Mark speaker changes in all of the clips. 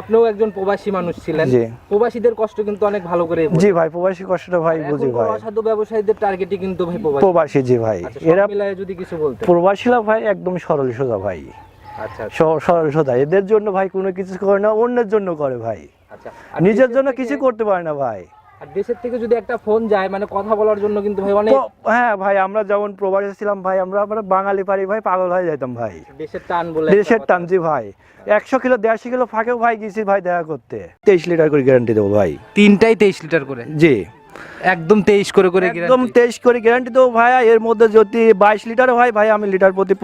Speaker 1: আপনিও একজন প্রবাসী মানুষ ছিলেন। প্রবাসীদের কষ্ট কিন্তু অনেক ভালো করে
Speaker 2: জি ভাই প্রবাসী কষ্টটা ভাই বুঝি ভাই।
Speaker 1: অসাধু ব্যবসায়ীদের টার্গেটই কিন্তু ভাই প্রবাসী।
Speaker 2: জি ভাই।
Speaker 1: আচ্ছা,
Speaker 2: এরা
Speaker 1: মিলায় যদি কিছু বলতে
Speaker 2: প্রবাসীরা ভাই একদম সরল সোজা ভাই।
Speaker 1: আচ্ছা আচ্ছা,
Speaker 2: সরল সোজা। এদের জন্য ভাই কোনো কিছু করে না অন্যের জন্য করে ভাই।
Speaker 1: আচ্ছা
Speaker 2: নিজের জন্য কিছু করতে পারে না ভাই।
Speaker 1: আর দেশের থেকে যদি একটা ফোন যায় মানে কথা বলার জন্য কিন্তু ভাই অনেক
Speaker 2: হ্যাঁ ভাই আমরা যেমন প্রবাসী ছিলাম ভাই আমরা আমরা বাঙালি পারি ভাই পাগল হয়ে যেতাম ভাই।
Speaker 1: দেশের টান বলে
Speaker 2: দেশের টান জি ভাই। একশো কিলো দেড়শো কিলো ফাঁকেও ভাই গেছি ভাই দেখা করতে। তেইশ লিটার করে গ্যারান্টি দেবো ভাই।
Speaker 1: তিনটাই তেইশ লিটার করে?
Speaker 2: জি।
Speaker 1: একদম তেইশ করে করে
Speaker 2: একদম তেইশ করে গ্যারান্টি দেবো ভাই এর মধ্যে যদি বাইশ লিটার হয় ভাই আমি লিটার প্রতি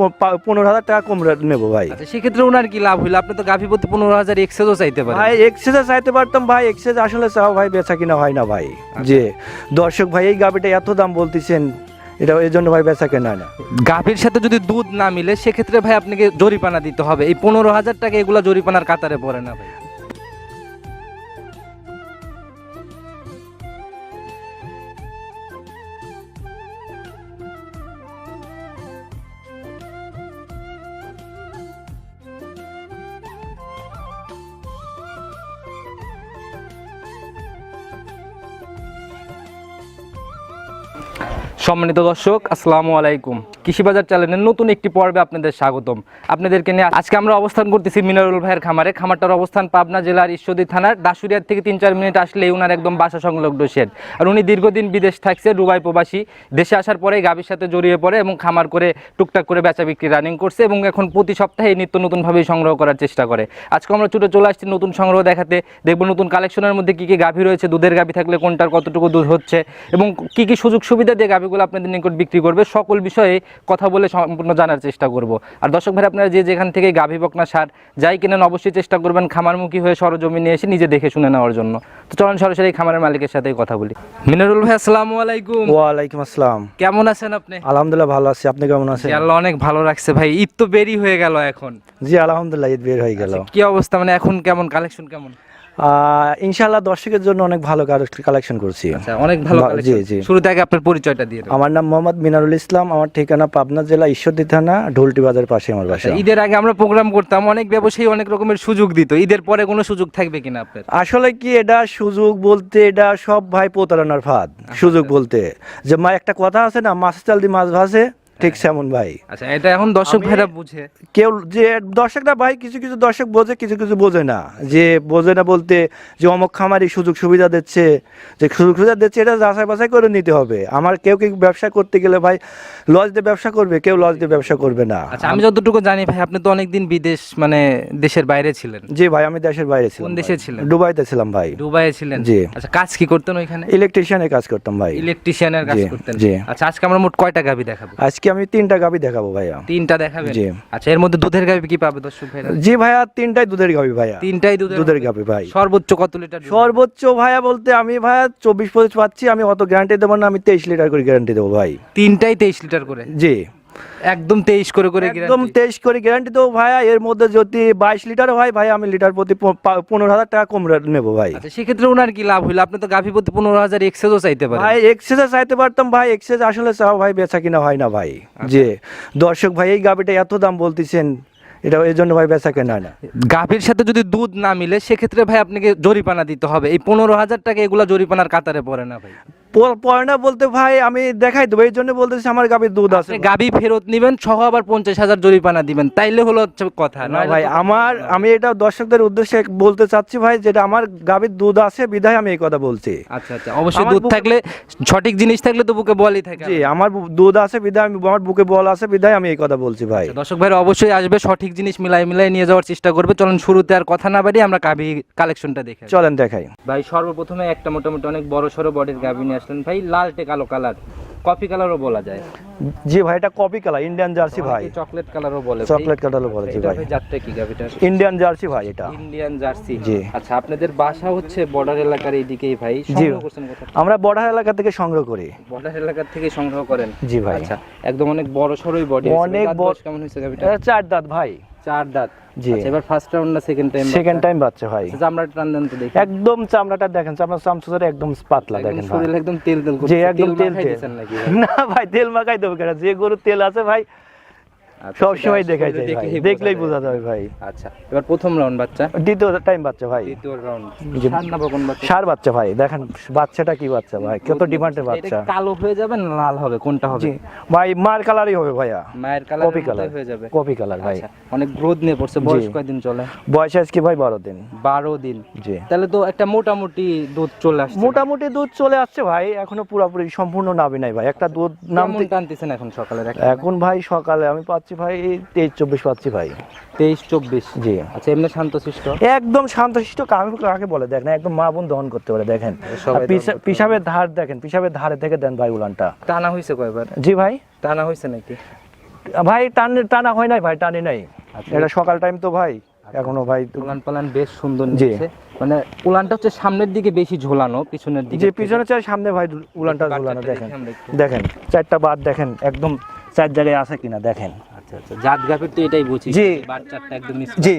Speaker 2: পনেরো হাজার টাকা কম নেব ভাই।
Speaker 1: আচ্ছা সেক্ষেত্রে ওনার কি লাভ হইল? আপনি তো গাভী প্রতি পনেরো হাজার এক্সেসও চাইতে পারেন।
Speaker 2: ভাই এক্সেসে চাইতে পারতাম ভাই এক্সেস আসলে চাও ভাই বেচা কিনা হয় না ভাই। যে দর্শক ভাই এই গাবিটা এত দাম বলতেছেন এটা এর জন্য ভাই বেচা কেনা না।
Speaker 1: গাভীর সাথে যদি দুধ না মিলে সেক্ষেত্রে ভাই আপনাকে জরিপানা দিতে হবে। এই পনেরো হাজার টাকা এগুলা জরিপানার কাতারে পড়ে না ভাই। সম্মানিত দর্শক, আসসালামু আলাইকুম। কৃষি বাজার চ্যানেলের নতুন একটি পর্বে আপনাদের স্বাগতম। আপনাদেরকে নিয়ে আজকে আমরা অবস্থান করতেছি মিনারুল ভাইয়ের খামারে। খামারটার অবস্থান পাবনা জেলার ঈশ্বরদী থানার দাসুরিয়ার থেকে তিন চার মিনিট আসলে উনার একদম বাসা সংলগ্ন শেড আর উনি দীর্ঘদিন বিদেশ থাকছে, দুবাই প্রবাসী। দেশে আসার পরেই গাভীর সাথে জড়িয়ে পড়ে এবং খামার করে, টুকটাক করে বেচা বিক্রি রানিং করছে এবং এখন প্রতি সপ্তাহে নিত্য নতুনভাবেই সংগ্রহ করার চেষ্টা করে। আজকে আমরা ছুটে চলে আসছি নতুন সংগ্রহ দেখাতে। দেখব নতুন কালেকশনের মধ্যে কি কি গাভী রয়েছে, দুধের গাভী থাকলে কোনটার কতটুকু দুধ হচ্ছে এবং কি কি সুযোগ সুবিধা দিয়ে গাভীগুলো আপনাদের নিকট বিক্রি করবে। সকল বিষয়ে কথা বলে সম্পূর্ণ জানার চেষ্টা করব। আর দর্শক ভাই আপনারা যে যেখান থেকে গাভী বকনা সার যাই কিনেন অবশ্যই চেষ্টা করবেন খামারমুখী হয়ে সরজমি নিয়ে এসে নিজে দেখে শুনে নেওয়ার জন্য। তো চলেন সরাসরি খামারের মালিকের সাথেই কথা বলি। মিনারুল ভাই আসসালামু আলাইকুম।
Speaker 2: ওয়ালাইকুম আসসালাম।
Speaker 1: কেমন আছেন আপনি?
Speaker 2: আলহামদুলিল্লাহ ভালো আছি। আপনি কেমন আছেন?
Speaker 1: আল্লাহ অনেক ভালো রাখছে ভাই। ঈদ তো বেরি হয়ে গেল এখন।
Speaker 2: জি আলহামদুলিল্লাহ ঈদ বের হয়ে গেল।
Speaker 1: কি অবস্থা? মানে এখন কেমন? কালেকশন কেমন?
Speaker 2: ইনশাআল্লাহ দর্শকের জন্য অনেক ভালো কালেকশন করছি।
Speaker 1: আচ্ছা অনেক ভালো
Speaker 2: জি, জি।
Speaker 1: শুরুতে আগে আপনার পরিচয়টা দিয়ে
Speaker 2: আমার নাম মোহাম্মদ মিনারুল ইসলাম আমার ঠিকানা পাবনা জেলা ঈশ্বরদী থানা ঢোলটি বাজার পাশে আমার বাসা।
Speaker 1: আচ্ছা, ঈদের আগে আমরা প্রোগ্রাম করতাম অনেক ব্যবসায়ী অনেক রকমের সুযোগ দিত। ঈদের পরে কোনো সুযোগ থাকবে কিনা আপনার?
Speaker 2: আসলে কি এটা সুযোগ বলতে এটা সব ভাই প্রতারণার ফাঁদ সুযোগ বলতে। যে মা একটা কথা আছে না মাছ চাল দিয়ে মাছ ভাসে ঠিক সেমন ভাই।
Speaker 1: আচ্ছা এটা এখন দর্শক
Speaker 2: আমি-
Speaker 1: ভাইরা বুঝে।
Speaker 2: কেউ যে দর্শকরা ভাই কিছু কিছু দর্শক বোঝে কিছু কিছু বোঝে না। যে বোঝে না বলতে যে অমক খামারি সুযোগ সুবিধা দিচ্ছে যে সুযোগ সুবিধা দিচ্ছে এটা যাচাই বাছাই করে নিতে হবে। আমার কেউ কেউ ব্যবসা করতে গেলে ভাই লজ দিয়ে ব্যবসা করবে কেউ লজ দিয়ে ব্যবসা করবে না।
Speaker 1: আচ্ছা আমি যতটুকু জানি ভাই আপনি তো অনেকদিন বিদেশ মানে দেশের বাইরে ছিলেন।
Speaker 2: জি ভাই আমি দেশের বাইরে ছিলাম
Speaker 1: কোন দেশে ছিলেন?
Speaker 2: দুবাইতে ছিলাম ভাই।
Speaker 1: দুবাইয়ে ছিলেন?
Speaker 2: জি।
Speaker 1: আচ্ছা কাজ কি করতেন ওইখানে?
Speaker 2: ইলেকট্রিশিয়ানের কাজ করতাম ভাই।
Speaker 1: ইলেকট্রিশিয়ানের কাজ করতেন।
Speaker 2: জি।
Speaker 1: আচ্ছা আজকে আমরা মোট কয়টা গাবি দেখাবো?
Speaker 2: আজকে আমি তিনটা গাবি দেখাবো ভাইয়া।
Speaker 1: তিনটা দেখাবেন?
Speaker 2: জি।
Speaker 1: আচ্ছা এর মধ্যে দুধের গাবি কি পাবে দর্শক ভাইরা?
Speaker 2: জি ভাইয়া তিনটাই দুধের গাবি ভাইয়া।
Speaker 1: তিনটাই দুধের
Speaker 2: দুধের? গাবি। ভাই।
Speaker 1: সর্বোচ্চ কত লিটার
Speaker 2: সর্বোচ্চ ভাইয়া বলতে আমি ভাইয়া চব্বিশ পঁচিশ পাচ্ছি আমি অত গ্যারান্টি দেবো না আমি তেইশ লিটার করে গ্যারান্টি দেবো ভাই।
Speaker 1: তিনটাই তেইশ লিটার করে?
Speaker 2: জি।
Speaker 1: একদম তেইশ করে করে
Speaker 2: একদম তেইশ করে গ্যারান্টি দেবো ভাইয়া। এর মধ্যে যদি বাইশ লিটার হয় ভাই আমি লিটার প্রতি পনেরো হাজার টাকা কম নেব ভাই।
Speaker 1: আচ্ছা সেক্ষেত্রে ওনার কি লাভ হইল? আপনি তো গাভী প্রতি পনেরো হাজার এক্সেসও চাইতে পারেন।
Speaker 2: ভাই এক্সেসে চাইতে পারতাম ভাই। এক্সেস আসলে চাও ভাই বেচা কিনা হয় না ভাই।
Speaker 1: আচ্ছা।
Speaker 2: যে দর্শক ভাই এই গাবিটা এত দাম বলতেছেন এটা এর জন্য ভাই বেচা কেনা না।
Speaker 1: গাভীর সাথে যদি দুধ না মিলে সেক্ষেত্রে ভাই আপনাকে জরিপানা দিতে হবে। এই পনেরো হাজার টাকা এগুলা জরিপানার কাতারে পড়ে না ভাই।
Speaker 2: পরে না বলতে ভাই আমি দেখাই দেবো। এই জন্য বলতেছি আমার গাবির দুধ আছে।
Speaker 1: গাভী ফেরত নিবেন সহ আবার পঞ্চাশ হাজার জরিপানা দিবেন। তাইলে হলো হচ্ছে কথা
Speaker 2: না ভাই আমার আমি এটা দর্শকদের উদ্দেশ্যে বলতে চাচ্ছি ভাই যেটা আমার গাবির দুধ আছে বিধায় আমি এই কথা বলছি।
Speaker 1: আচ্ছা আচ্ছা অবশ্যই দুধ থাকলে সঠিক জিনিস থাকলে তো বুকে বলই থাকে।
Speaker 2: জি আমার দুধ আছে বিধায় আমি আমার বুকে বল আছে বিধায় আমি এই কথা বলছি ভাই।
Speaker 1: আচ্ছা, দর্শক ভাইরা অবশ্যই আসবে সঠিক জিনিস মিলাই মিলাই নিয়ে যাওয়ার চেষ্টা করবে। চলুন শুরুতে আর কথা না বাড়িয়ে আমরা গাভী কালেকশনটা দেখে।
Speaker 2: চলেন দেখাই।
Speaker 1: ভাই সর্বপ্রথমে একটা মোটামুটি অনেক বড় সড়ো বডির গাভী নিয়ে আসলেন ভাই লালটে কালো কালার। কফি কালারও বলা যায়।
Speaker 2: জি ভাই এটা কপি কালার ইন্ডিয়ান জার্সি ভাই।
Speaker 1: চকলেট কালারও বলে
Speaker 2: চকলেট কালারও বলে জি ভাই।
Speaker 1: জাতটা কি গাভীটা?
Speaker 2: ইন্ডিয়ান জার্সি ভাই এটা।
Speaker 1: Indian jersey.
Speaker 2: জি।
Speaker 1: আচ্ছা আপনাদের বাসা হচ্ছে বর্ডার এলাকার এইদিকেই ভাই। সংগ্রহ করছেন কোথা
Speaker 2: আমরা বর্ডার এলাকা থেকে সংগ্রহ করি।
Speaker 1: বর্ডার এলাকার থেকে সংগ্রহ করেন?
Speaker 2: জি ভাই।
Speaker 1: আচ্ছা একদম অনেক বড় সরই বডি
Speaker 2: অনেক বড়-
Speaker 1: কেমন হয়েছে
Speaker 2: এটা চার দাঁত ভাই।
Speaker 1: চার দাঁত।
Speaker 2: জি।
Speaker 1: আচ্ছা এবার ফার্স্ট রাউন্ড না সেকেন্ড টাইম
Speaker 2: সেকেন্ড টাইম বাচ্চা ভাই।
Speaker 1: চামড়াটা টান দেন তো দেখি।
Speaker 2: একদম চামড়াটা দেখেন চামড়া চামচুদের একদম পাতলা দেখেন
Speaker 1: শরীর একদম তেল তেল
Speaker 2: যে
Speaker 1: করছে
Speaker 2: একদম তেল তেল
Speaker 1: নাকি
Speaker 2: না ভাই তেল মাখাই দেবো কেন? যে গরুর তেল আছে ভাই
Speaker 1: আচ্ছা,
Speaker 2: সব সময় দেখাই যায়
Speaker 1: দেখলেই বোঝা
Speaker 2: যাবে ভাই।
Speaker 1: আচ্ছা এবার প্রথম রাউন্ড বাচ্চা।
Speaker 2: দ্বিতীয় টাইম বাচ্চা ভাই।
Speaker 1: দ্বিতীয় রাউন্ড সার না বকন বাচ্চা?
Speaker 2: সার বাচ্চা ভাই দেখেন বাচ্চাটা কি বাচ্চা ভাই কত ডিমান্ডের বাচ্চা।
Speaker 1: কালো হয়ে যাবে না লাল হবে? কোনটা হবে?
Speaker 2: ভাই মার কালারই হবে ভাইয়া।
Speaker 1: মায়ের কালার
Speaker 2: কপি কালার।
Speaker 1: হয়ে যাবে।
Speaker 2: কপি কালার ভাই।
Speaker 1: আচ্ছা অনেক গ্রোথ নিয়ে পড়ছে বয়স। কয়দিন চলে?
Speaker 2: বয়স আজকে ভাই বারো দিন।
Speaker 1: বারো দিন।
Speaker 2: জি।
Speaker 1: তাহলে তো একটা মোটামুটি দুধ চলে আসছে।
Speaker 2: মোটামুটি দুধ চলে আসছে ভাই এখনও পুরোপুরি সম্পূর্ণ নাবি নাই ভাই। একটা দুধ নাম
Speaker 1: টানতেছেন এখন সকালের
Speaker 2: এখন ভাই সকালে আমি পাচ্ছি ভাই তেইশ চব্বিশ পাচ্ছি ভাই।
Speaker 1: তেইশ চব্বিশ।
Speaker 2: জি।
Speaker 1: আচ্ছা এমনি শান্তশিষ্ট?
Speaker 2: একদম শান্তশিষ্ট কাকে কাকে বলে দেখেন একদম মা বোন দহন করতে পারে দেখেন। পিসাবের ধার দেখেন পিসাবের ধারে থেকে দেন ভাই উলানটা
Speaker 1: টানা হয়েছে কয়বার?
Speaker 2: জি ভাই।
Speaker 1: টানা হয়েছে নাকি?
Speaker 2: ভাই টান টানা হয় নাই ভাই টানি নাই।
Speaker 1: আচ্ছা।
Speaker 2: এটা সকাল টাইম তো ভাই এখনও ভাই
Speaker 1: উলান পালান বেশ সুন্দর। নিচ্ছে মানে উলানটা হচ্ছে সামনের দিকে বেশি ঝোলানো পিছনের দিকে
Speaker 2: যে পিছনে চাই সামনে ভাই উলানটা ঝোলানো দেখেন। দেখেন চারটা বাদ দেখেন একদম চার জায়গায় আছে কিনা দেখেন।
Speaker 1: আচ্ছা আচ্ছা। জাত গাভীর তো এটাই বুঝি
Speaker 2: জি।
Speaker 1: বাচ্চাটা একদম
Speaker 2: জি।
Speaker 1: জি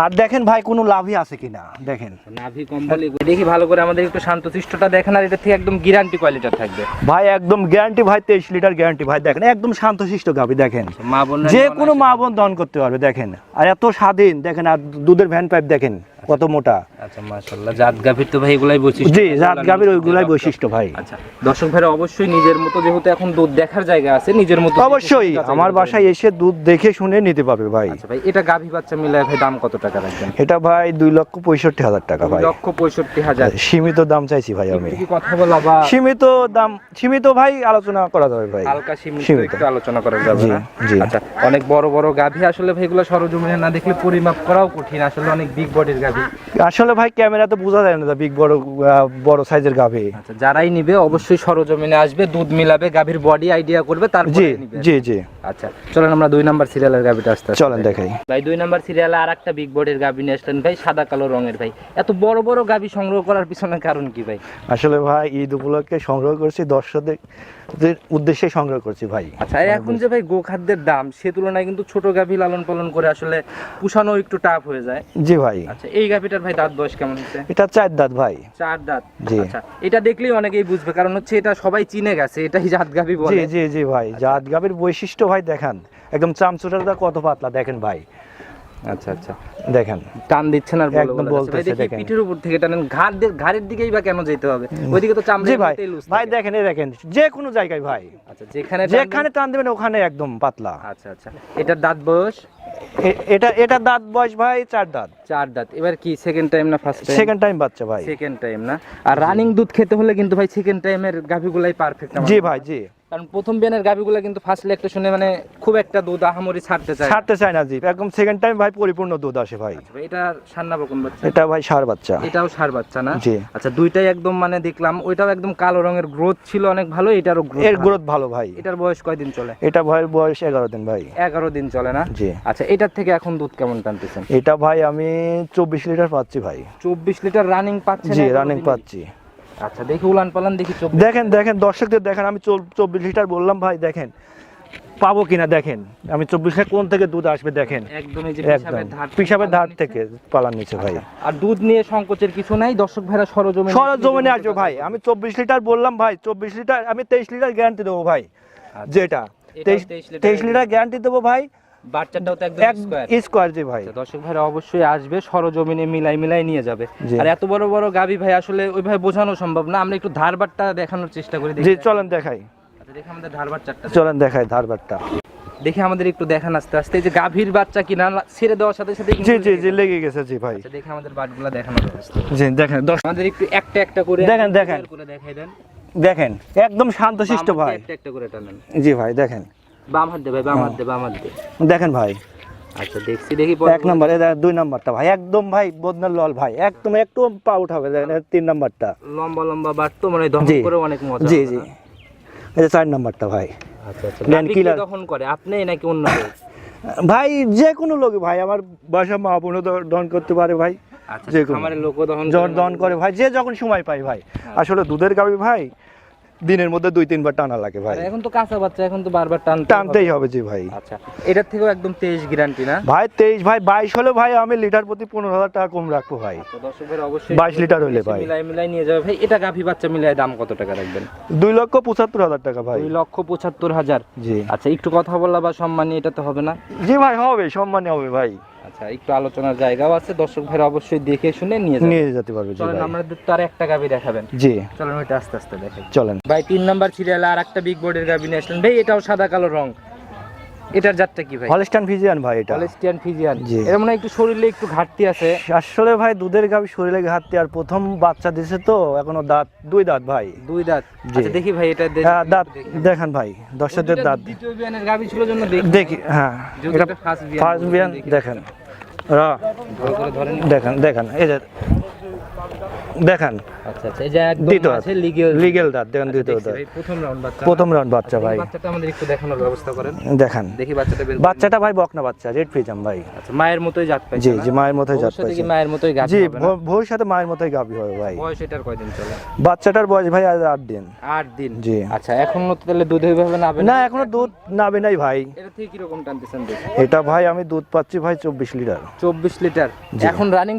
Speaker 1: আর
Speaker 2: দেখেন ভাই কোনো লাভই আছে কিনা? দেখেন।
Speaker 1: নাভি কম্বল দেখি ভালো করে আমাদের একটু শান্তশিষ্টটা দেখেন আর এটা থেকে একদম গ্যারান্টি কোয়ালিটির থাকবে।
Speaker 2: ভাই একদম গ্যারান্টি ভাই তেইশ লিটার গ্যারান্টি ভাই দেখেন একদম শান্তশিষ্ট গাভি দেখেন।
Speaker 1: মা বোনরা
Speaker 2: যে কোনো মা বোন দহন করতে পারবে দেখেন। আর এত স্বাধীন দেখেন আর দুধের ভ্যান পাইপ দেখেন। কত মোটা?
Speaker 1: আচ্ছা মাশাআল্লাহ। জাত গাভীর তো ভাই এগুলাই বৈশিষ্ট্য।
Speaker 2: জি জাত গাভির ওইগুলাই বৈশিষ্ট্য ভাই।
Speaker 1: আচ্ছা দর্শক ভাইরা অবশ্যই নিজের মতো যেহেতু এখন দুধ দেখার জায়গা আছে নিজের মতো
Speaker 2: অবশ্যই আমার বাসায় এসে দুধ দেখে শুনে নিতে পারবে ভাই।
Speaker 1: আচ্ছা ভাই এটা গাভী বাচ্চা মিলায় ভাই দাম কত টাকা রাখবেন?
Speaker 2: এটা ভাই দুই লক্ষ পঁয়ষট্টি হাজার টাকা
Speaker 1: লক্ষ
Speaker 2: সীমিত দাম চাইছি ভাই আমি।
Speaker 1: কথা বলা বা
Speaker 2: সীমিত দাম সীমিত ভাই আলোচনা করা যাবে ভাই।
Speaker 1: হালকা সীমিত
Speaker 2: সীমিত।
Speaker 1: একটু আলোচনা করা যাবে না? আচ্ছা অনেক বড় বড় গাভী আসলে ভাই এগুলো সরজমিনে না দেখলে পরিমাপ করাও কঠিন। আসলে অনেক বিগ বডির গাভী
Speaker 2: আসলে ভাই ক্যামেরাতে বোঝা যায় না বিগ বড় বড় সাইজের গাভি।
Speaker 1: আচ্ছা যারাই নিবে অবশ্যই সরজমিনে আসবে দুধ মিলাবে গাভীর বডি আইডিয়া করবে
Speaker 2: জি
Speaker 1: তারপরে নিবে
Speaker 2: জি জি।
Speaker 1: আচ্ছা চলেন আমরা দুই নাম্বার সিরিয়ালের গাভীটা আসতে আসতে
Speaker 2: চলেন দেখাই।
Speaker 1: ভাই দুই নাম্বার সিরিয়ালে আর একটা বিগ বডির গাভী নিয়ে আসলেন ভাই সাদা কালো রঙের ভাই। এত বড় বড় গাভী সংগ্রহ করার পিছনে কারণ কি ভাই?
Speaker 2: আসলে ভাই ঈদ উপলক্ষে সংগ্রহ করছি দর্শকদের উদ্দেশ্যে সংগ্রহ করছি ভাই।
Speaker 1: আচ্ছা এখন যে ভাই গোখাদ্যের দাম সে তুলনায় কিন্তু ছোট গাভী লালন পালন করে আসলে পুষানো একটু টাফ হয়ে যায়।
Speaker 2: জি ভাই।
Speaker 1: আচ্ছা এই গাভীটার ভাই দাঁত বয়স কেমন হচ্ছে
Speaker 2: এটা চার দাঁত ভাই।
Speaker 1: চার দাঁত?
Speaker 2: জি।
Speaker 1: আচ্ছা এটা দেখলেই অনেকেই বুঝবে কারণ হচ্ছে এটা সবাই চিনে গেছে এটাই জাত গাভী
Speaker 2: জি
Speaker 1: বলে।
Speaker 2: জি জি ভাই জাত গাভীর বৈশিষ্ট্য ভাই দেখান। একদম চামচুটাটা কত পাতলা দেখেন ভাই।
Speaker 1: আচ্ছা আচ্ছা।
Speaker 2: দেখেন।
Speaker 1: টান দিচ্ছেন আর
Speaker 2: একদম
Speaker 1: বলে
Speaker 2: বলতেছে, দেখেন।
Speaker 1: পিঠের উপর থেকে টানেন ঘাড় ঘাড়ের দিকেই বা কেন যেতে হবে? ওইদিকে তো চামড়া
Speaker 2: ভাই ভাই দেখেন এই দেখেন যে কোনো জায়গায় ভাই।
Speaker 1: আচ্ছা যেখানে
Speaker 2: যেখানে টান দেবেন ওখানে একদম পাতলা।
Speaker 1: আচ্ছা আচ্ছা। এটার দাঁত বয়স?
Speaker 2: এটা এটা দাঁত বয়স ভাই চার দাঁত।
Speaker 1: চার দাঁত। এবার কি সেকেন্ড টাইম না ফার্স্ট টাইম
Speaker 2: সেকেন্ড টাইম বাচ্চা ভাই।
Speaker 1: সেকেন্ড টাইম না? আর রানিং দুধ খেতে হলে কিন্তু ভাই সেকেন্ড টাইমের গাভিগুলাই পারফেক্ট
Speaker 2: জি ভাই জি।
Speaker 1: কারণ প্রথম বিয়ানের গাভিগুলা কিন্তু ফার্স্ট একটা শুনে মানে খুব একটা দুধ আহামরি ছাড়তে চায়
Speaker 2: ছাড়তে চায় না জি। একদম সেকেন্ড টাইম ভাই পরিপূর্ণ দুধ আসে ভাই।
Speaker 1: আচ্ছা এটা সান্না বকন বাচ্চা?
Speaker 2: এটা ভাই সার বাচ্চা।
Speaker 1: এটাও সার বাচ্চা না?
Speaker 2: জি।
Speaker 1: আচ্ছা দুইটাই একদম মানে দেখলাম ওইটাও একদম কালো রঙের গ্রোথ ছিল অনেক ভালো এটারও গ্রোথ
Speaker 2: এর গ্রোথ ভালো ভাই।
Speaker 1: এটার বয়স কয়দিন চলে?
Speaker 2: এটা ভাই বয়স এগারো দিন ভাই।
Speaker 1: এগারো দিন চলে না?
Speaker 2: জি।
Speaker 1: আচ্ছা এটার থেকে এখন দুধ কেমন টানতেছেন?
Speaker 2: এটা ভাই আমি চব্বিশ লিটার পাচ্ছি ভাই।
Speaker 1: চব্বিশ লিটার রানিং পাচ্ছেন
Speaker 2: জি রানিং পাচ্ছি।
Speaker 1: আচ্ছা দেখি উলান পালান দেখি।
Speaker 2: দেখেন দেখেন দর্শকদের দেখেন আমি চব্বিশ লিটার বললাম ভাই দেখেন। পাবো কিনা দেখেন। আমি চব্বিশ কোন থেকে দুধ আসবে দেখেন।
Speaker 1: পিসাবের ধার থেকে পালান নিচ্ছে।
Speaker 2: নিচে ভাই।
Speaker 1: আর দুধ নিয়ে সংকোচের কিছু নাই? দর্শক ভাইরা সরজমিনে
Speaker 2: সরজ জমিনে আসবে ভাই। আমি চব্বিশ লিটার বললাম ভাই চব্বিশ লিটার আমি তেইশ লিটার গ্যারান্টি দেবো ভাই
Speaker 1: আচ্ছা।
Speaker 2: যেটা। তেইশ
Speaker 1: লিটার
Speaker 2: গ্যারান্টি দেবো ভাই।
Speaker 1: বাচ্চাটাও তো একদম স্কোয়ার
Speaker 2: স্কোয়ার জি ভাই।
Speaker 1: দর্শক ভাইরা অবশ্যই আসবে সরজমিনে মিলাই মিলাই নিয়ে যাবে। আর এত বড় বড় গাবি ভাই আসলে ওইভাবে বোঝানো সম্ভব না। আমরা একটু দেখানোর চেষ্টা করি
Speaker 2: জি চলেন দেখাই।
Speaker 1: আচ্ছা, দেখি আমাদের ধারবার চারটা
Speaker 2: চলেন দেখাই ধারবারটা
Speaker 1: দেখি আমাদের একটু দেখান আস্তে আস্তে। এই যে গাভীর বাচ্চা কিনা ছেড়ে দেওয়ার সাথে সাথে
Speaker 2: জি জি জি লেগে গেছে জি ভাই।
Speaker 1: আচ্ছা দেখি আমাদের বাটগুলা দেখানোর
Speaker 2: জি দেখেন
Speaker 1: আমাদের একটু একটা একটা করে
Speaker 2: দেখেন, দেখেন।
Speaker 1: করে দেখাই দেন।
Speaker 2: দেখেন একদম শান্তশিষ্ট ভাই।
Speaker 1: একটা একটা করে টানেন।
Speaker 2: জি ভাই দেখেন।
Speaker 1: বাম হাত দে ভাই বাম হাত দে বাম হাত দে।
Speaker 2: দেখেন ভাই।
Speaker 1: আচ্ছা দেখছি দেখি
Speaker 2: এক নম্বর দুই নম্বরটা ভাই একদম ভাই বদনার লল ভাই একদম একটু পা উঠাবে তিন নম্বরটা।
Speaker 1: লম্বা লম্বা বাট তো মানে
Speaker 2: জি।
Speaker 1: করে অনেক মজা
Speaker 2: জি জি। যে চার নম্বরটা ভাই।
Speaker 1: আচ্ছা আচ্ছা
Speaker 2: দেন।
Speaker 1: দহন করে? আপনি নাকি অন্য
Speaker 2: ভাই যে কোনো লোক ভাই আমার বাসা মা বোনও দহন করতে পারে ভাই
Speaker 1: আচ্ছা
Speaker 2: যে কোনো।
Speaker 1: লোকও দহন
Speaker 2: দহন করে ভাই যে যখন সময় পাই ভাই। আসলে দুধের গাবি ভাই দিনের মধ্যে দুই তিনবার টানা লাগে ভাই।
Speaker 1: এখন তো কাঁচা বাচ্চা এখন তো বারবার টান
Speaker 2: টানতেই হবে জি ভাই।
Speaker 1: আচ্ছা এটার থেকেও একদম তেইশ গ্যারান্টি না?
Speaker 2: ভাই তেইশ ভাই বাইশ হলে ভাই আমি লিটার প্রতি পনেরো হাজার টাকা কম রাখব ভাই।
Speaker 1: তো দর্শকের অবশ্যই
Speaker 2: 22 লিটার হলে ভাই।
Speaker 1: মিলাই মিলাই নিয়ে যাবে। ভাই এটা গাভী বাচ্চা মিলাই দাম কত টাকা রাখবেন?
Speaker 2: দুই লক্ষ পঁচাত্তর হাজার টাকা ভাই।
Speaker 1: দুই লক্ষ পঁচাত্তর হাজার।
Speaker 2: জি।
Speaker 1: আচ্ছা একটু কথা বলা বা সম্মানী এটা তো হবে না।
Speaker 2: জি ভাই হবে সম্মানে হবে ভাই।
Speaker 1: আচ্ছা একটু আলোচনার জায়গাও আছে দর্শক ভাইরা অবশ্যই দেখে শুনে নিয়ে
Speaker 2: নিয়ে যেতে পারবে
Speaker 1: চলেন আমাদের তো আর একটা গাভী দেখাবেন।
Speaker 2: জি।
Speaker 1: চলেন ওইটা আস্তে আস্তে দেখেন।
Speaker 2: চলেন।
Speaker 1: ভাই তিন নাম্বার সিরিয়ালে আর একটা বিগ বোর্ডের গাবি নিয়ে আসলেন। ভাই এটাও সাদা কালো রং। এটার জাতটা কি ভাই?
Speaker 2: হলস্টান ফিজিয়ান ভাই এটা।
Speaker 1: Holstein Friesian. এর মনে একটু শরীরে একটু ঘাটতি আছে?
Speaker 2: আসলে ভাই দুধের গাভী শরীরে ঘাটতি আর প্রথম বাচ্চা দিছে তো এখনও দাঁত দুই দাঁত ভাই।
Speaker 1: দুই দাঁত? আচ্ছা দেখি ভাই এটা
Speaker 2: হ্যাঁ দাঁত
Speaker 1: দেখি।
Speaker 2: দেখান ভাই দর্শকদের দাঁত।
Speaker 1: দ্বিতীয় বিয়ানের গাভী ছিল জন্য দেখি।
Speaker 2: হ্যাঁ। এটা ফার্স্ট বিয়ান দেখেন। দেখেন দেখেন এই যে দেখেন।
Speaker 1: আচ্ছা আচ্ছা এই যে একদম আছে। লিগেল
Speaker 2: লিগেল দাঁত দেখেন দ্বিতীয় দাঁত।
Speaker 1: প্রথম রাউন্ড বাচ্চা।
Speaker 2: প্রথম রাউন্ড বাচ্চা ভাই।
Speaker 1: বাচ্চাটা আমাদের একটু দেখানোর ব্যবস্থা করেন।
Speaker 2: দেখেন।
Speaker 1: দেখি বাচ্চাটা
Speaker 2: বাচ্চাটা ভাই বকনা বাচ্চা রেড ফ্রিজাম ভাই।
Speaker 1: আচ্ছা মায়ের মতোই জাত পাইছে
Speaker 2: জি জি মায়ের মতোই জাত পাইছে।
Speaker 1: মায়ের মতোই
Speaker 2: জি
Speaker 1: না?
Speaker 2: ভবিষ্যতে মায়ের মতোই গাভী হবে ভাই।
Speaker 1: বয়স এটার কয়দিন চলে?
Speaker 2: বাচ্চাটার বয়স ভাই আজ আট দিন।
Speaker 1: আট দিন?
Speaker 2: জি।
Speaker 1: আচ্ছা এখন তো তাহলে দুধ হইবে না হবে
Speaker 2: না এখনও দুধ নাবে নাই ভাই।
Speaker 1: এটা থেকে কীরকম টানতেছেন
Speaker 2: এটা ভাই আমি দুধ পাচ্ছি ভাই চব্বিশ লিটার।
Speaker 1: চব্বিশ লিটার।
Speaker 2: জি।
Speaker 1: এখন রানিং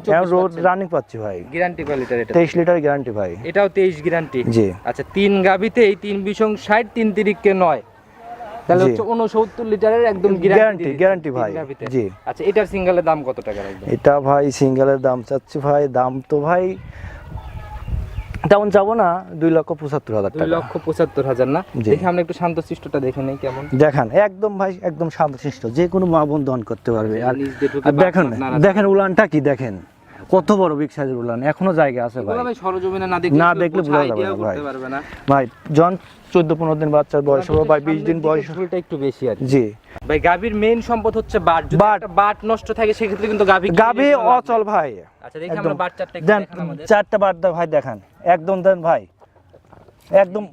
Speaker 2: রানিং পাচ্ছি ভাই।
Speaker 1: গ্যারান্টি এটা
Speaker 2: তেইশ লিটার গ্যারান্টি ভাই।
Speaker 1: এটাও তেইশ গ্যারান্টি
Speaker 2: জি।
Speaker 1: আচ্ছা তিন গাবিতে এই তিন বিশং ষাট তিন তিরিককে নয়। তাহলে। হচ্ছে উনসত্তর লিটারের একদম
Speaker 2: Guarantee, guarantee ভাই, জি।
Speaker 1: আচ্ছা এটার সিঙ্গেলের দাম কত টাকা রাখবেন
Speaker 2: এটা ভাই সিঙ্গেলের দাম চাচ্ছি ভাই দাম তো ভাই তেমন যাব না দুই লক্ষ পঁচাত্তর হাজার
Speaker 1: দুই লক্ষ পঁচাত্তর হাজার না। দেখি আমরা একটু শান্ত শিষ্টটা দেখে নেই কেমন।
Speaker 2: দেখেন একদম ভাই একদম শান্তশিষ্ট। যে কোনো মা বোন দহন করতে পারবে। আর দেখেন। দেখেন উলানটা কি দেখেন। কত বড় বিগ সাইজের উলান এখনও জায়গা আছে ভাই।
Speaker 1: ভাই সরজমিনে না দেখলে
Speaker 2: না দেখলে
Speaker 1: বোঝা
Speaker 2: যাবে না ভাই। ভাই জন চোদ্দ পনেরো দিন বাচ্চার বয়স হবে ভাই বিশ দিন
Speaker 1: সামনের
Speaker 2: বয়স
Speaker 1: ঝুলটা একটু বেশি আছে।
Speaker 2: জি।
Speaker 1: ভাই গাভীর মেইন সম্পদ হচ্ছে বাট। যদি
Speaker 2: বাট।
Speaker 1: একটা বাট নষ্ট থাকে সেক্ষেত্রে কিন্তু গাভী
Speaker 2: গাভী অচল ভাই।
Speaker 1: আচ্ছা দেখি আমরা বাট চারটা দেখান আমাদের।
Speaker 2: চারটা দাও ভাই দেখান। একদম দেন ভাই। একদম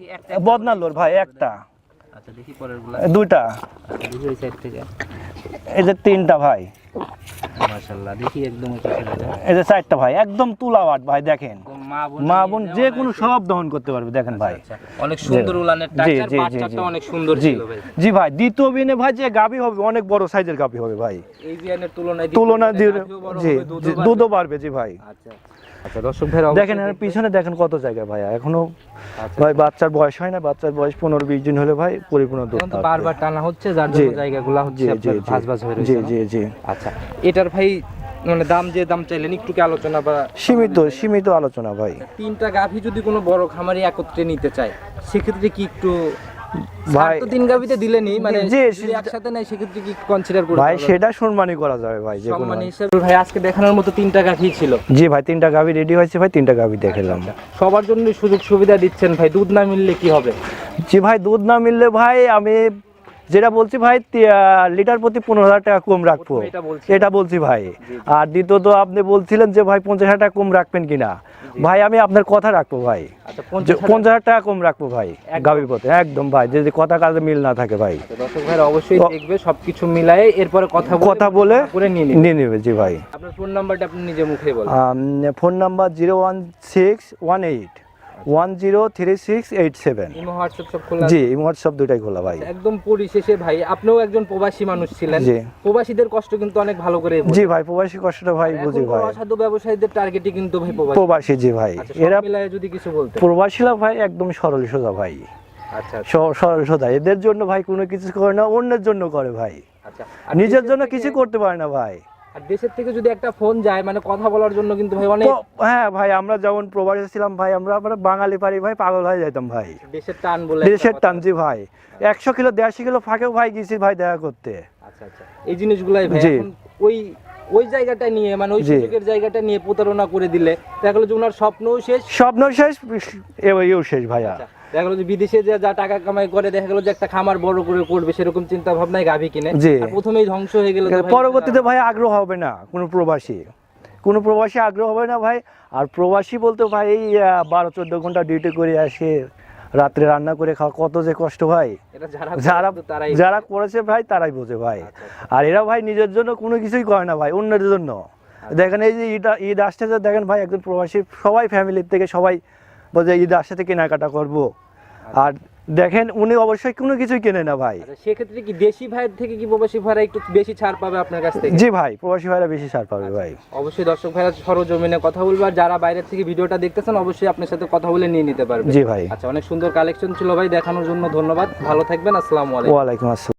Speaker 2: বদনালোর ভাই একটা।
Speaker 1: আচ্ছা দেখি পরেরগুলা
Speaker 2: দুইটা।
Speaker 1: আচ্ছা
Speaker 2: এই যে তিনটা ভাই। এই যে চারটা ভাই একদম ভাই দেখেন।
Speaker 1: মা বোন
Speaker 2: মা যে কোনো সব দহন করতে পারবে দেখেন ভাই।
Speaker 1: আচ্ছা, অনেক সুন্দর উলানের
Speaker 2: জি।
Speaker 1: অনেক সুন্দর ছিল ভাই।
Speaker 2: দ্বিতীয় বিনে ভাই যে হবে অনেক বড় সাইজের হবে ভাই।
Speaker 1: এই বিয়ানের তুলনায়
Speaker 2: জি।
Speaker 1: দুধও বাড়বে।
Speaker 2: জি ভাই।
Speaker 1: আচ্ছা। আচ্ছা দর্শক ভাইরা
Speaker 2: দেখেন এর পিছনে দেখেন কত জায়গা ভাই এখনও
Speaker 1: আচ্ছা।
Speaker 2: ভাই বাচ্চার বয়স হয় না বাচ্চার বয়স পনেরো বিশ দিন হলে ভাই পরিপূর্ণ দুধ।
Speaker 1: বারবার টানা হচ্ছে যার। জন্য জায়গাগুলো হচ্ছে ভাঁজ ভাঁজ হয়ে রয়েছে?
Speaker 2: জি জি
Speaker 1: আচ্ছা এটার ভাই মানে দাম যে দাম চাইলেন একটু কি আলোচনা বা
Speaker 2: সীমিত সীমিত আলোচনা ভাই
Speaker 1: তিনটা গাভী যদি কোনো বড় খামারি একত্রে নিতে চায় সেক্ষেত্রে কি একটু
Speaker 2: ভাই
Speaker 1: ভাই তো তিন গাভীতে দিলেনি মানে
Speaker 2: জি, সেটা-
Speaker 1: একসাথে নেয় সেক্ষেত্রে কি কনসিডার করতে
Speaker 2: ভাই সেটা সম্মানই করা যাবে ভাই যে কোনো
Speaker 1: হিসেবে ভাই আজকে দেখানোর মতো তিনটা গাভী ছিল।
Speaker 2: জি ভাই তিনটা গাভি রেডি হয়েছে ভাই তিনটা গাভি দেখালাম
Speaker 1: সবার জন্য সুযোগ সুবিধা দিচ্ছেন ভাই দুধ না মিললে কি হবে?
Speaker 2: জি ভাই দুধ না মিললে ভাই আমি যেটা বলছি ভাই লিটার প্রতি পনেরো হাজার টাকা কম রাখব।
Speaker 1: এটা বলছি।
Speaker 2: ভাই। আর দ্বিতীয়ত আপনি বলছিলেন যে ভাই পঞ্চাশ হাজার টাকা কম রাখবেন কিনা। ভাই আমি আপনার কথা রাখব ভাই।
Speaker 1: আচ্ছা পঞ্চাশ হাজার-
Speaker 2: টাকা কম রাখব ভাই। গাভীর পথে। একদম ভাই যদি কথা কাজে মিল না থাকে ভাই।
Speaker 1: আচ্ছা, দর্শক ভাইরা অবশ্যই দেখবে সবকিছু মিলায়ে এরপরে কথা
Speaker 2: কথা বলে
Speaker 1: নিয়ে নিবে।
Speaker 2: নিয়ে নেবে জি ভাই।
Speaker 1: আপনার ফোন নাম্বারটা আপনি নিজে মুখে বলেন।
Speaker 2: Phone number zero one six one eight. One zero three six eight seven.
Speaker 1: Imo WhatsApp সব খোলা
Speaker 2: জি হোয়াটসঅ্যাপ দুটাই খোলা ভাই।
Speaker 1: একদম পরিশেষে ভাই আপনিও একজন প্রবাসী মানুষ ছিলেন।
Speaker 2: জি।
Speaker 1: প্রবাসীদের কষ্ট কিন্তু অনেক ভালো করে
Speaker 2: জি ভাই প্রবাসী কষ্টটা ভাই বুঝি ভাই।
Speaker 1: অসাধু ব্যবসায়ীদের টার্গেটই কিন্তু ভাই প্রবাসী।
Speaker 2: প্রবাসী জি ভাই।
Speaker 1: আচ্ছা
Speaker 2: এরা
Speaker 1: যদি কিছু বলতে
Speaker 2: প্রবাসীরা ভাই একদম সরল সোজা ভাই।
Speaker 1: আচ্ছা
Speaker 2: স- সরল সোজা। এদের জন্য ভাই কোনো কিছু করে না অন্যের জন্য করে ভাই।
Speaker 1: আচ্ছা
Speaker 2: নিজের জন্য কিছু করতে পারে না ভাই।
Speaker 1: আর দেশের থেকে যদি একটা ফোন যায় মানে কথা বলার জন্য কিন্তু ভাই অনেক
Speaker 2: হ্যাঁ ভাই আমরা যেমন প্রবাসী ছিলাম ভাই আমরা আমরা বাঙালি পারি ভাই পাগল হয়ে যেতাম ভাই।
Speaker 1: দেশের টান বলে
Speaker 2: দেশের
Speaker 1: কথা।
Speaker 2: টানজি ভাই। একশো কিলো দেড়শো কিলো ফাঁকেও ভাই গেছি ভাই দেখা করতে।
Speaker 1: আচ্ছা আচ্ছা। এই জিনিসগুলাই ভাই
Speaker 2: জি।
Speaker 1: ওই ওই জায়গাটা নিয়ে মানে ওই সুযোগের জায়গাটা নিয়ে প্রতারণা করে দিলে দেখা গেলো যে ওনার স্বপ্নও শেষ।
Speaker 2: স্বপ্ন শেষ এও শেষ ভাইয়া।
Speaker 1: আচ্ছা, দেখা গেলো যে বিদেশে যে যা টাকা কামাই করে দেখা গেলো যে একটা খামার বড় করে করবে সেরকম চিন্তা ভাবনায় গাভী কিনে।
Speaker 2: জি।
Speaker 1: আর প্রথমেই ধ্বংস হয়ে গেল
Speaker 2: পরবর্তীতে ভাই আগ্রহ হবে না কোনো প্রবাসী। কোনো প্রবাসী আগ্রহ হবে না ভাই। আর প্রবাসী বলতে ভাই এই আহ, বারো চোদ্দ ঘণ্টা ডিউটি করে আসে রাত্রে রান্না করে খাওয়া কত যে কষ্ট ভাই।
Speaker 1: এটা যারা
Speaker 2: যারা
Speaker 1: করতো তারাই
Speaker 2: যারা করেছে ভাই তারাই বোঝে ভাই।
Speaker 1: আচ্ছা,
Speaker 2: আর এরা ভাই নিজের জন্য কোনো কিছুই করে না ভাই অন্যের জন্য।
Speaker 1: আচ্ছা।
Speaker 2: দেখেন এই যে ঈদ ঈদ আসতে যে দেখেন ভাই একজন প্রবাসী সবাই ফ্যামিলির থেকে সবাই বলছে ঈদ আসতে কেনাকাটা করব। আর দেখেন উনি অবশ্যই কোনো কিছুই কেনে না ভাই।
Speaker 1: আচ্ছা সেক্ষেত্রে কি দেশি ভাইয়ের থেকে কি প্রবাসী ভাইরা একটু বেশি ছাড় পাবে আপনার কাছ থেকে?
Speaker 2: জি ভাই প্রবাসী ভাইরা বেশি ছাড় পাবে ভাই।
Speaker 1: অবশ্যই দর্শক ভাইরা সরজমিনে কথা বলব আর যারা বাইরের থেকে ভিডিওটা দেখতেছেন অবশ্যই আপনার সাথে কথা বলে নিয়ে নিতে পারবে।
Speaker 2: জি ভাই।
Speaker 1: আচ্ছা অনেক সুন্দর কালেকশন ছিল ভাই দেখানোর জন্য ধন্যবাদ। ভালো থাকবেন আসসালামু আলাইকুম।
Speaker 2: ওয়ালাইকুম আসসালাম।